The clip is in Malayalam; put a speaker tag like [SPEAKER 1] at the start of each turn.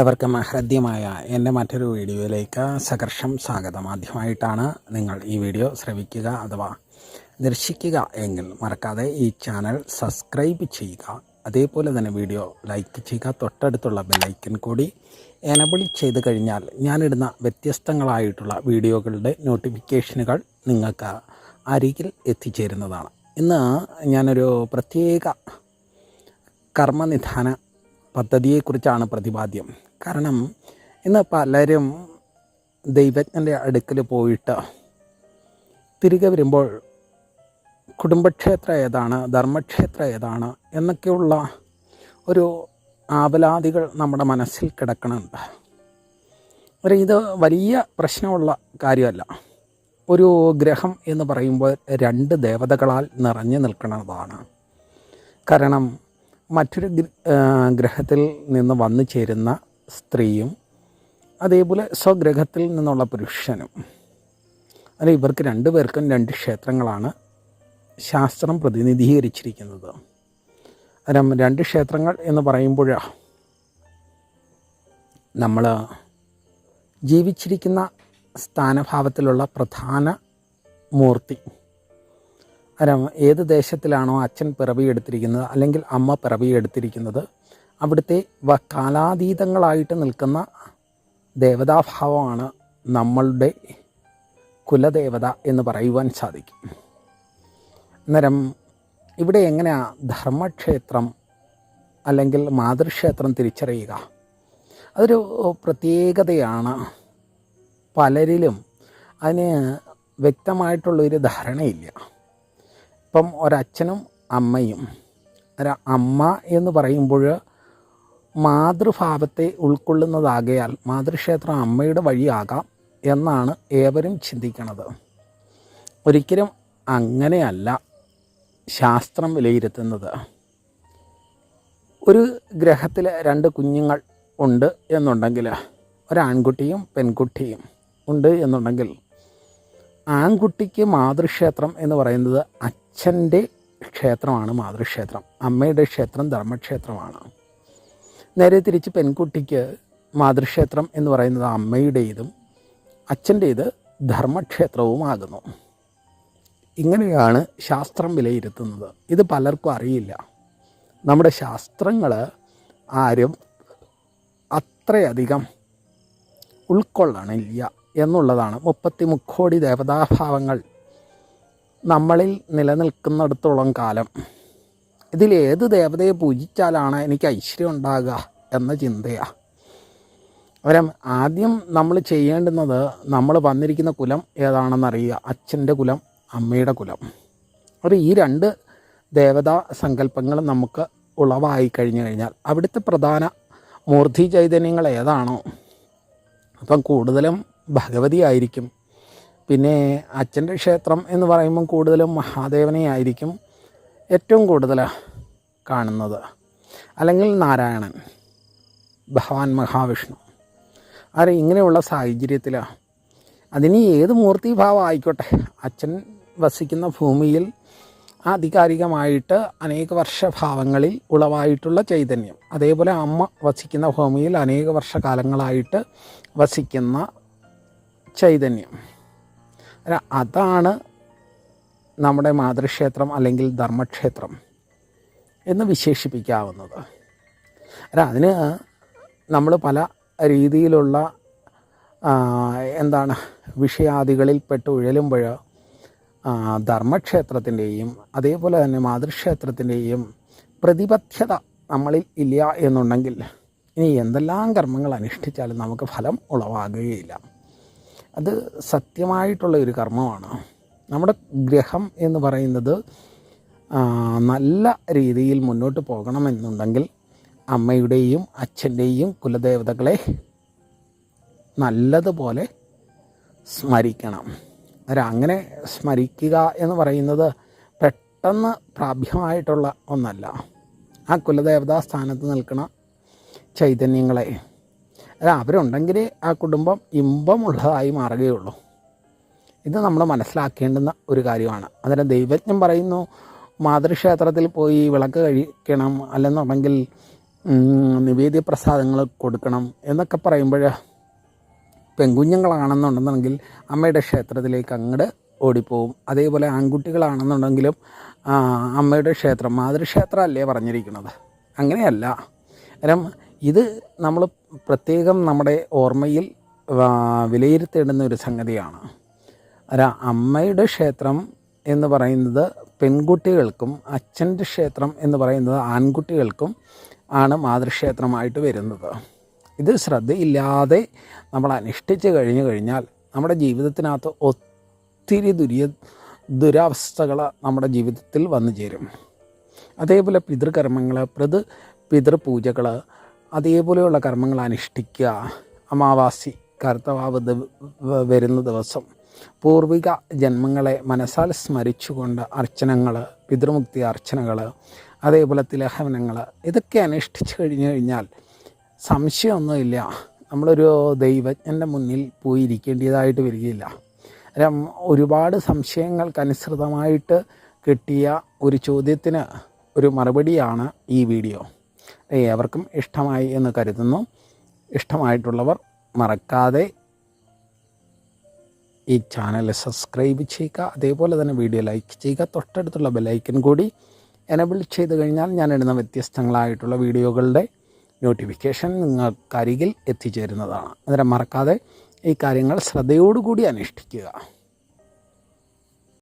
[SPEAKER 1] ഏവർക്കും ഹൃദ്യമായ എന്റെ മറ്റൊരു വീഡിയോയിലേക്ക് സകർഷം സ്വാഗതം. ആദ്യമായിട്ടാണ് നിങ്ങൾ ഈ വീഡിയോ ശ്രവിക്കുക അഥവാ ദർശിക്കുക എങ്കിൽ മറക്കാതെ ഈ ചാനൽ സബ്സ്ക്രൈബ് ചെയ്യുക. അതേപോലെ തന്നെ വീഡിയോ ലൈക്ക് ചെയ്യുക. തൊട്ടടുത്തുള്ള ബെല്ലൈക്കൻ കൂടി എനബിൾ ചെയ്ത് കഴിഞ്ഞാൽ ഞാനിടുന്ന വ്യത്യസ്തങ്ങളായിട്ടുള്ള വീഡിയോകളുടെ നോട്ടിഫിക്കേഷനുകൾ നിങ്ങൾക്ക് അരികിൽ എത്തിച്ചേരുന്നതാണ്. ഇന്ന് ഞാനൊരു പ്രത്യേക കർമ്മനിധാന പദ്ധതിയെക്കുറിച്ചാണ് പ്രതിപാദ്യം. കാരണം ഇന്ന് പലരും ദൈവജ്ഞന്റെ അടുക്കൽ പോയിട്ട് തിരികെ വരുമ്പോൾ കുടുംബക്ഷേത്രം ഏതാണ് ധർമ്മക്ഷേത്രം ഏതാണ് എന്നൊക്കെയുള്ള ഒരു ആവലാതികൾ നമ്മുടെ മനസ്സിൽ കിടക്കണുണ്ട്. ഒരു ഇത് വലിയ പ്രശ്നമുള്ള കാര്യമല്ല. ഒരു ഗ്രഹം എന്ന് പറയുമ്പോൾ രണ്ട് ദേവതകളാൽ നിറഞ്ഞു നിൽക്കുന്നതാണ്. കാരണം മറ്റൊരു ഗ്രഹത്തിൽ നിന്ന് വന്നു ചേരുന്ന സ്ത്രീയും അതേപോലെ സ്വഗ്രഹത്തിൽ നിന്നുള്ള പുരുഷനും. അല്ല ഇവർക്ക് രണ്ടുപേർക്കും രണ്ട് ക്ഷേത്രങ്ങളാണ് ശാസ്ത്രം പ്രതിനിധീകരിച്ചിരിക്കുന്നത്. അന്നേരം രണ്ട് ക്ഷേത്രങ്ങൾ എന്ന് പറയുമ്പോൾ നമ്മൾ ജീവിച്ചിരിക്കുന്ന സ്ഥാനഭാവത്തിലുള്ള പ്രധാന മൂർത്തി. ഏത് ദേശത്തിലാണോ അച്ഛൻ പിറവിയെടുത്തിരിക്കുന്നത് അല്ലെങ്കിൽ അമ്മ പിറവിയെടുത്തിരിക്കുന്നത് അവിടുത്തെ കാലാതീതങ്ങളായിട്ട് നിൽക്കുന്ന ദേവതാഭാവമാണ് നമ്മളുടെ കുലദേവത എന്ന് പറയുവാൻ സാധിക്കും. അന്നേരം ഇവിടെ എങ്ങനെയാണ് ധർമ്മക്ഷേത്രം അല്ലെങ്കിൽ മാതൃക്ഷേത്രം തിരിച്ചറിയുക? അതൊരു പ്രത്യേകതയാണ്. പലരിലും അതിന് വ്യക്തമായിട്ടുള്ളൊരു ധാരണയില്ല. ഇപ്പം ഒരച്ഛനും അമ്മയും. ഒരു അമ്മ എന്ന് പറയുമ്പോൾ മാതൃഭാവത്തെ ഉൾക്കൊള്ളുന്നതാകയാൽ മാതൃക്ഷേത്രം അമ്മയുടെ വഴിയാകാം എന്നാണ് ഏവരും ചിന്തിക്കുന്നത് ഒരിക്കലും അങ്ങനെയല്ല ശാസ്ത്രം വിലയിരുത്തുന്നത്. ഒരു ഗ്രഹത്തിൽ രണ്ട് കുഞ്ഞുങ്ങൾ ഉണ്ട് എന്നുണ്ടെങ്കിൽ ഒരാൺകുട്ടിയും പെൺകുട്ടിയും ഉണ്ട് എന്നുണ്ടെങ്കിൽ ആൺകുട്ടിക്ക് മാതൃക്ഷേത്രം എന്ന് പറയുന്നത് അച്ഛന്റെ ക്ഷേത്രമാണ് മാതൃക്ഷേത്രം. അമ്മയുടെ ക്ഷേത്രം ധർമ്മക്ഷേത്രമാണ്. നേരെ തിരിച്ച് പെൺകുട്ടിക്ക് മാതൃക്ഷേത്രം എന്ന് പറയുന്നത് അമ്മയുടേതും അച്ഛന്റേത് ധർമ്മക്ഷേത്രവുമാകുന്നു. ഇങ്ങനെയാണ് ശാസ്ത്രം വിലയിരുത്തുന്നത്. ഇത് പലർക്കും അറിയില്ല. നമ്മുടെ ശാസ്ത്രങ്ങൾ ആരും അത്രയധികം ഉൾക്കൊള്ളണില്ല. എന്നുള്ളതാണ്. മുപ്പത്തി മുക്കോടി ദേവതാഭാവങ്ങൾ നമ്മളിൽ നിലനിൽക്കുന്നിടത്തോളം കാലം. ഇതിലേത് ദേവതയെ പൂജിച്ചാലാണ് എനിക്ക് ഐശ്വര്യം ഉണ്ടാകുക എന്ന ചിന്തയാണ് അവരം ആദ്യം നമ്മൾ ചെയ്യേണ്ടുന്നത് നമ്മൾ വന്നിരിക്കുന്ന കുലം ഏതാണെന്ന് അറിയുക അച്ഛന്റെ കുലം അമ്മയുടെ കുലം. അപ്പോൾ ഈ രണ്ട് ദേവതാ സങ്കല്പങ്ങളും നമുക്ക് ഉളവായി കഴിഞ്ഞു കഴിഞ്ഞാൽ അവിടുത്തെ പ്രധാന മൂർത്തി ചൈതന്യങ്ങൾ ഏതാണോ? അപ്പം കൂടുതലും ഭഗവതി ആയിരിക്കും പിന്നെ അച്ഛന്റെ ക്ഷേത്രം എന്ന് പറയുമ്പം കൂടുതലും മഹാദേവനെ ആയിരിക്കും ഏറ്റവും കൂടുതൽ കാണുന്നത്. അല്ലെങ്കിൽ നാരായണൻ ഭഗവാൻ മഹാവിഷ്ണു. ആരെ ഇങ്ങനെയുള്ള സാഹചര്യത്തിൽ അതിന് ഏത് മൂർത്തിഭാവം ആയിക്കോട്ടെ അച്ഛൻ വസിക്കുന്ന ഭൂമിയിൽ ആധികാരികമായിട്ട് അനേക വർഷഭാവങ്ങളിൽ ഉളവായിട്ടുള്ള ചൈതന്യം. അതേപോലെ അമ്മ വസിക്കുന്ന ഭൂമിയിൽ അനേക വർഷകാലങ്ങളായിട്ട് വസിക്കുന്ന ചൈതന്യം. അതാണ് നമ്മുടെ മാതൃക്ഷേത്രം അല്ലെങ്കിൽ ധർമ്മക്ഷേത്രം എന്ന് വിശേഷിപ്പിക്കാവുന്നത്. അതിന് നമ്മൾ പല രീതിയിലുള്ള എന്താണ് വിഷയാദികളിൽ പെട്ട് ഉഴലുമ്പോൾ ധർമ്മക്ഷേത്രത്തിന്റെയും അതേപോലെ തന്നെ മാതൃക്ഷേത്രത്തിന്റെയും പ്രതിബദ്ധത നമ്മളിൽ ഇല്ല എന്നുണ്ടെങ്കിൽ ഇനി എന്തെല്ലാം കർമ്മങ്ങൾ അനുഷ്ഠിച്ചാലും നമുക്ക് ഫലം ഉളവാകുകയില്ല. അത് സത്യമായിട്ടുള്ള ഒരു കർമ്മമാണ്. നമ്മുടെ ഗ്രഹം എന്ന് പറയുന്നത് നല്ല രീതിയിൽ മുന്നോട്ട് പോകണമെന്നുണ്ടെങ്കിൽ അമ്മയുടെയും അച്ഛന്റെയും കുലദേവതകളെ നല്ലതുപോലെ സ്മരിക്കണം. അങ്ങനെ സ്മരിക്കുക എന്ന് പറയുന്നത് പെട്ടെന്ന് പ്രാപ്യമായിട്ടുള്ള ഒന്നല്ല. ആ കുലദേവതാ സ്ഥാനത്ത് നിൽക്കുന്ന ചൈതന്യങ്ങളെ അല്ല അവരുണ്ടെങ്കിലേ ആ കുടുംബം ഇമ്പമുള്ളതായി മാറുകയുള്ളൂ. ഇത് നമ്മൾ മനസ്സിലാക്കേണ്ടുന്ന ഒരു കാര്യമാണ്. അന്നേരം ദൈവജ്ഞം പറയുന്നു മാതൃക്ഷേത്രത്തിൽ പോയി വിളക്ക് കഴിക്കണം അല്ലെന്നുണ്ടെങ്കിൽ നിവേദ്യ പ്രസാദങ്ങൾ കൊടുക്കണം എന്നൊക്കെ പറയുമ്പോൾ പെൺകുഞ്ഞുങ്ങളാണെന്നുണ്ടെന്നുണ്ടെങ്കിൽ അമ്മയുടെ ക്ഷേത്രത്തിലേക്ക് അങ്ങോട്ട് ഓടിപ്പോവും. അതേപോലെ ആൺകുട്ടികളാണെന്നുണ്ടെങ്കിലും അമ്മയുടെ ക്ഷേത്രം മാതൃക്ഷേത്രമല്ലേ പറഞ്ഞിരിക്കുന്നത്. അങ്ങനെയല്ല. കാരണം ഇത് നമ്മൾ പ്രത്യേകം നമ്മുടെ ഓർമ്മയിൽ വിലയിരുത്തേണ്ടുന്ന ഒരു സംഗതിയാണ്. ഒരു അമ്മയുടെ ക്ഷേത്രം എന്ന് പറയുന്നത് പെൺകുട്ടികൾക്കും അച്ഛന്റെ ക്ഷേത്രം എന്ന് പറയുന്നത് ആൺകുട്ടികൾക്കും ആണ് മാതൃക്ഷേത്രമായിട്ട് വരുന്നത്. ഇത് ശ്രദ്ധയില്ലാതെ നമ്മൾ അനുഷ്ഠിച്ച് കഴിഞ്ഞു കഴിഞ്ഞാൽ നമ്മുടെ ജീവിതത്തിനകത്ത് ഒത്തിരി ദുരിയ ദുരവസ്ഥകൾ നമ്മുടെ ജീവിതത്തിൽ വന്നു ചേരും. അതേപോലെ പിതൃകർമ്മങ്ങൾ പ്രത് പിതൃപൂജകൾ അതേപോലെയുള്ള കർമ്മങ്ങൾ അനുഷ്ഠിക്കുക. അമാവാസി കർത്തവാവ് വരുന്ന ദിവസം പൂർവിക ജന്മങ്ങളെ മനസ്സാൽ സ്മരിച്ചുകൊണ്ട് അർച്ചനകൾ പിതൃമുക്തി അർച്ചനകൾ അതേപോലെ തിലഹവനങ്ങൾ ഇതൊക്കെ അനുഷ്ഠിച്ചു കഴിഞ്ഞു കഴിഞ്ഞാൽ സംശയമൊന്നുമില്ല. നമ്മളൊരു ദൈവജ്ഞന്റെ മുന്നിൽ പോയി ഇരിക്കേണ്ടതായിട്ട് വരികയില്ല ഒരുപാട് സംശയങ്ങൾക്കനുസൃതമായിട്ട് കിട്ടിയ ഒരു ചോദ്യത്തിന് ഒരു മറുപടിയാണ് ഈ വീഡിയോ. ഏവർക്കും ഇഷ്ടമായി എന്ന് കരുതുന്നു. ഇഷ്ടമായിട്ടുള്ളവർ മറക്കാതെ ഈ ചാനൽ സബ്സ്ക്രൈബ് ചെയ്യുക. അതേപോലെ തന്നെ വീഡിയോ ലൈക്ക് ചെയ്യുക. തൊട്ടടുത്തുള്ള ബെലൈക്കൻ കൂടി എനബിൾ ചെയ്ത് കഴിഞ്ഞാൽ ഞാൻ ഇടുന്ന വ്യത്യസ്തങ്ങളായിട്ടുള്ള വീഡിയോകളുടെ നോട്ടിഫിക്കേഷൻ നിങ്ങൾക്കരികിൽ എത്തിച്ചേരുന്നതാണ്. അന്നേരം മറക്കാതെ ഈ കാര്യങ്ങൾ ശ്രദ്ധയോടുകൂടി അനുഷ്ഠിക്കുക.